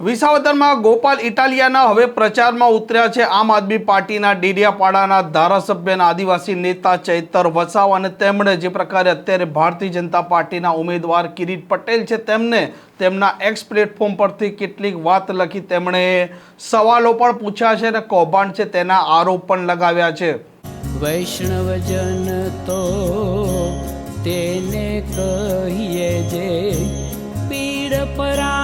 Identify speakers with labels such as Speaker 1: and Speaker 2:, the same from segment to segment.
Speaker 1: વિસાવદરમાં ગોપાલ ઇટાલિયાના હવે પ્રચારમાં ઉતર્યા છે. આમ આદમી પાર્ટીના ડેડિયાપાડાના ધારાસભ્યના આદિવાસી નેતા ચૈતર વસાવ અને તેમણે જે પ્રકારે અત્યારે ભારતીય જનતા પાર્ટીના ઉમેદવાર કિરીટ પટેલ છે, તેમને તેમના એક્સ પ્લેટફોર્મ પરથી કેટલીક વાત લખી તેમણે સવાલો પણ પૂછ્યા છે અને કૌભાંડ છે તેના આરોપ પણ લગાવ્યા છે.
Speaker 2: વૈષ્ણવજન તો તેને કહીએ જે પીડ પરાઈ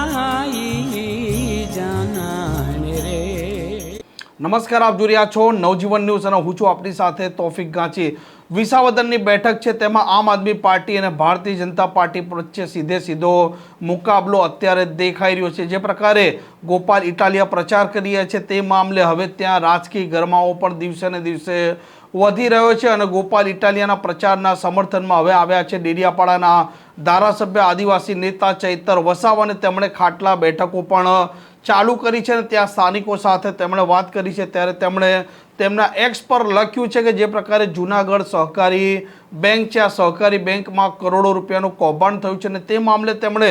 Speaker 1: નમસ્કાર, આપ જોઈ રહ્યા છો નવજીવન ન્યૂઝ અને હું છું આપણી સાથે તોફિક ગાંચી. વિસાવદનની બેઠક છે, તેમાં આમ આદમી પાર્ટી અને ભારતીય જનતા પાર્ટી વચ્ચે સીધે સીધો મુકાબલો અત્યારે દેખાઈ રહ્યો છે. જે પ્રકારે ગોપાલ ઇટાલિયા પ્રચાર કરી રહ્યા છે તે મામલે હવે ત્યાં રાજકીય ગરમાવો પણ દિવસે ને દિવસે વધી રહ્યો છે અને ગોપાલ ઇટાલિયાના પ્રચારના સમર્થનમાં હવે આવ્યા છે ડેડિયાપાડાના ધારાસભ્ય આદિવાસી નેતા ચૈતર વસાવા અને તેમણે ખાટલા બેઠકો પણ ચાલુ કરી છે અને ત્યાં સ્થાનિકો સાથે તેમણે વાત કરી છે ત્યારે તેમણે તેમના એક્સ પર લખ્યું છે કે જે પ્રકારે જૂનાગઢ સહકારી બેંક છે, આ સહકારી બેંકમાં કરોડો રૂપિયાનું કૌભાંડ થયું છે અને તે મામલે તેમણે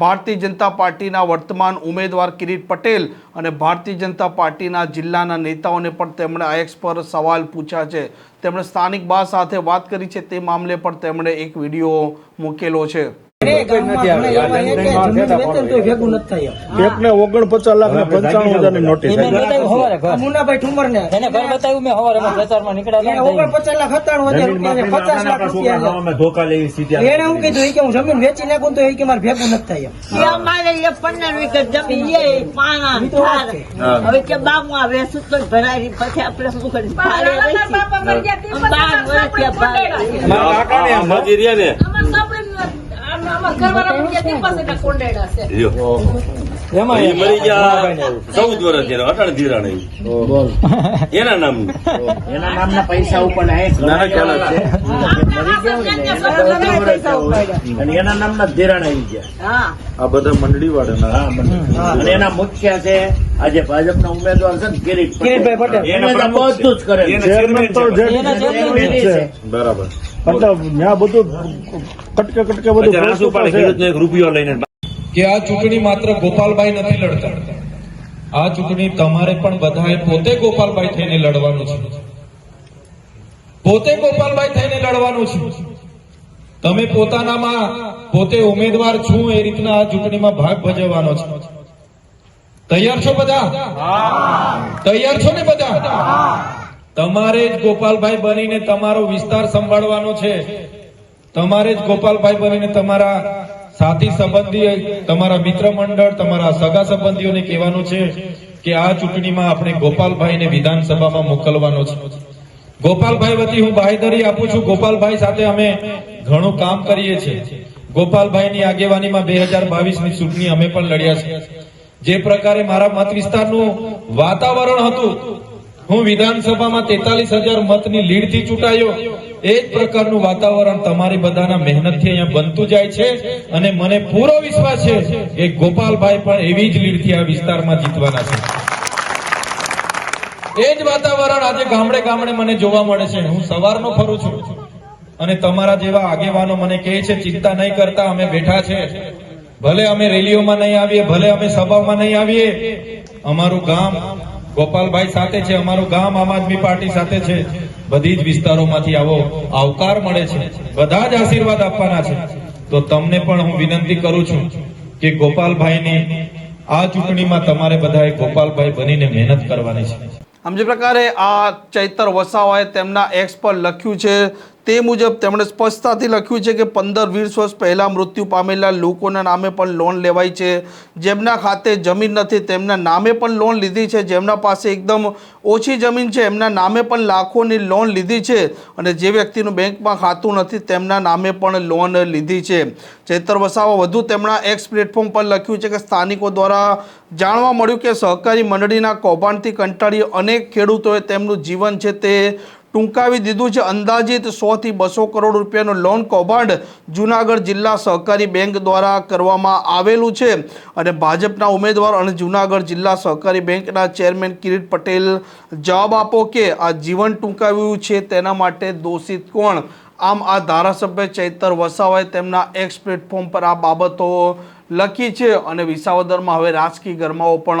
Speaker 1: ભારતીય જનતા પાર્ટીના વર્તમાન ઉમેદવાર કિરીટ પટેલ અને ભારતીય જનતા પાર્ટીના જિલ્લાના નેતાઓને પણ તેમણે આ એક્સ પર સવાલ પૂછ્યા છે. તેમણે સ્થાનિક બા સાથે વાત કરી છે, તે મામલે પણ તેમણે એક વીડિયો મૂકેલો છે.
Speaker 3: ઓગણપચાસ લાખ ને પંચાણું હજારની નોટિસ
Speaker 4: એને
Speaker 3: આવી.
Speaker 4: બતાવ્યું હવારે ઘર.
Speaker 5: મુન્નાભાઈ ઠુમર ને
Speaker 4: એને ઘર બતાવ્યું મેં હવારે એમાં પ્રચારમાં નીકળ્યા હતા ને
Speaker 5: ઓગણ પચાસ લાખ સત્તાણું હજાર રૂપિયા પચાસ લાખ રૂપિયા
Speaker 3: ધોકા લેવી સીધા
Speaker 5: એને હું કીધું કે હું જમીન વેચી નાખું તો એ કે મારે ભેગું નથી થાય.
Speaker 6: અમારે એ પંદર વીઘા જમીન એ પાણા
Speaker 5: ઈ તો વાત
Speaker 6: ઠાર. હવે કે બાગમાં વેચું તો ભરાય પછી આપણે શું કરીએ? બાર વર્ષ થયા
Speaker 3: મજી રહ્યા ને
Speaker 4: એમાં
Speaker 7: મરી ગયા. ચૌદ વર્ષ થયા અટાણે ધીરા એના નામનું
Speaker 3: એના નામના પૈસા ઉપર નાના ખ્યાલ છે. અને એના નામના જ આવી ગયા. આ બધા મંડળી વાળા અને એના મુખ્ય છે આજે ભાજપના ઉમેદવાર છે ને કિરીટ
Speaker 5: કિરીટભાઈ પટેલ.
Speaker 3: એને બધું જ કરે
Speaker 8: ચેરમેન તો જે
Speaker 4: એના ચેરમેન
Speaker 8: ચેરમેન જ છે.
Speaker 3: બરાબર.
Speaker 8: મતલબ ત્યાં બધું કટકે કટકે બધું
Speaker 7: એક રૂપિયો લઈને.
Speaker 9: કે આ ચૂંટણી માત્ર ગોપાલભાઈ નથી લડતા. આ ચૂંટણી તમારે પણ બધાએ પોતે ગોપાલભાઈ થઈને લડવાનું છે. પોતે ગોપાલભાઈ થઈને લડવાનું છે. તમે પોતાનામાં પોતે ઉમેદવાર છું એ રીતના આ ચૂંટણીમાં ભાગ ભજવવાનો છે. તૈયાર છો બધા? તૈયાર છો ને બધા? તમારે જ ગોપાલભાઈ બનીને તમારો વિસ્તાર સંભાળવાનો છે. તમારે જ ગોપાલભાઈ બનીને તમારા સાથી સંબંધી તમારા મિત્ર મંડળ, તમારા સગા સંબંધીઓને કહેવાનું છે કે આ ચૂંટણીમાં આપણે ગોપાલભાઈને વિધાનસભામાં મોકલવાનો છે. ગોપાલભાઈ વતી હું બાહેધરી આપું છું. ગોપાલભાઈ સાથે અમે ઘણું કામ કરીએ છીએ. ગોપાલભાઈની આગેવાનીમાં બે હજાર બાવીસની ચૂંટણી અમે પણ લડ્યા છે જે પ્રકારે મારા મત વિસ્તારનું વાતાવરણ હતું, હું વિધાનસભામાં તેતાલીસ હજાર મતની લીડથી ચૂંટાયો. એ જ પ્રકારનું વાતાવરણ તમારી બધાના મહેનતથી અહીંયા બનતું જાય છે અને મને પૂરો વિશ્વાસ છે કે ગોપાલભાઈ પણ એવી જ લીડથી આ વિસ્તારમાં જીતવાના છે. એ જ વાતાવરણ આજે ગામડે ગામડે મને જોવા મળે છે. હું સવારનો ફરું છું. અને તમારા જેવા આગેવાનો મને કહે છે, ચિંતા નહીં કરતા, અમે બેઠા છે. ભલે અમે રેલીઓમાં નહીં આવીએ, ભલે અમે સભામાં નહીં આવીએ. અમારું ગામ ગોપાલભાઈ સાથે છે, અમારું ગામ આમ આદમી પાર્ટી સાથે છે. બધી જ વિસ્તારોમાંથી આવો આવકાર મળે છે. બધા જ આશીર્વાદ આપવાના છે. તો તમને પણ હું વિનંતી કરું છું કે ગોપાલભાઈની આ ચૂંટણીમાં તમારે બધાએ ગોપાલભાઈ બનીને મહેનત કરવાની છે.
Speaker 1: આમ જે પ્રકારે આ ચૈતર વસાવાએ તેમના એક્સ પર લખ્યું છે તે મુજબ તેમણે સ્પષ્ટતાથી લખ્યું છે કે પંદર વીસ વર્ષ પહેલાં મૃત્યુ પામેલા લોકોના નામે પણ લોન લેવાય છે. જેમના ખાતે જમીન નથી, તેમના નામે પણ લોન લીધી છે. જેમના પાસે એકદમ ઓછી જમીન છે, એમના નામે પણ લાખોની લોન લીધી છે. અને જે વ્યક્તિનું બેંકમાં ખાતું નથી, તેમના નામે પણ લોન લીધી છે. ચેતર વસાવા વધુ તેમના એક્સ પ્લેટફોર્મ પર લખ્યું છે કે સ્થાનિકો દ્વારા જાણવા મળ્યું કે સહકારી મંડળીના કૌભાંડથી કંટાળી અનેક ખેડૂતોએ તેમનું જીવન છે તે ટૂંકાવી દીધું છે. અંદાજિત સોથી બસો કરોડ રૂપિયાનું લોન કૌભાંડ જૂનાગઢ જિલ્લા સહકારી બેંક દ્વારા કરવામાં આવેલું છે. અને ભાજપના ઉમેદવાર અને જૂનાગઢ જિલ્લા સહકારી બેંકના ચેરમેન કિરીટ પટેલ જવાબ આપો કે આ જીવન ટૂંકાવ્યું છે તેના માટે દોષિત કોણ? આમ આ ધારાસભ્ય ચૈતર વસાવાએ તેમના એક્સ પ્લેટફોર્મ પર આ બાબતો લખી છે. અને વિસાવદરમાં હવે રાજકીય ગરમાઓ પણ